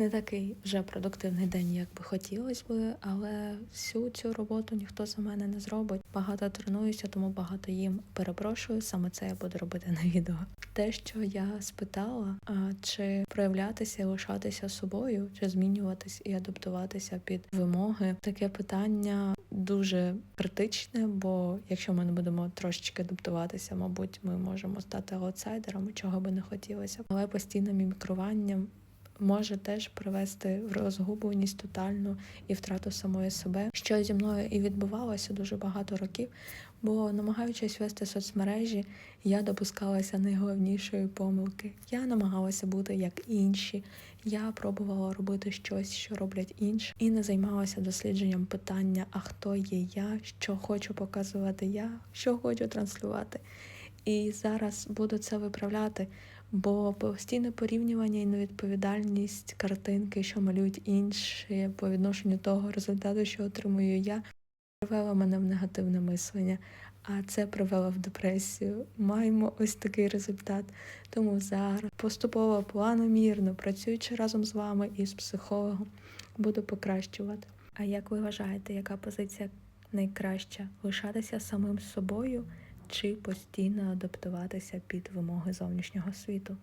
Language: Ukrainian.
Не такий вже продуктивний день, як би хотілося би, але всю цю роботу ніхто за мене не зробить. Багато тренуюся, тому багато їм перепрошую. Саме це я буду робити на відео. Те, що я спитала, чи проявлятися і лишатися собою, чи змінюватись і адаптуватися під вимоги, таке питання дуже критичне, бо якщо ми не будемо трошечки адаптуватися, мабуть, ми можемо стати аутсайдерами, чого би не хотілося. Але постійне мімікрування може теж привести в розгубленість тотальну і втрату самої себе, що зі мною і відбувалося дуже багато років. Бо намагаючись вести соцмережі, я допускалася найголовнішої помилки. Я намагалася бути як інші. Я пробувала робити щось, що роблять інші, і не займалася дослідженням питання, а хто є я, що хочу показувати я, що хочу транслювати. І зараз буду це виправляти, бо постійне порівнювання і невідповідальність картинки, що малюють інші по відношенню того результату, що отримую я, привело мене в негативне мислення, а це привело в депресію. Маємо ось такий результат. Тому зараз поступово планомірно, працюючи разом з вами і з психологом, буду покращувати. А як ви вважаєте, яка позиція найкраща? Лишатися самим собою чи постійно адаптуватися під вимоги зовнішнього світу?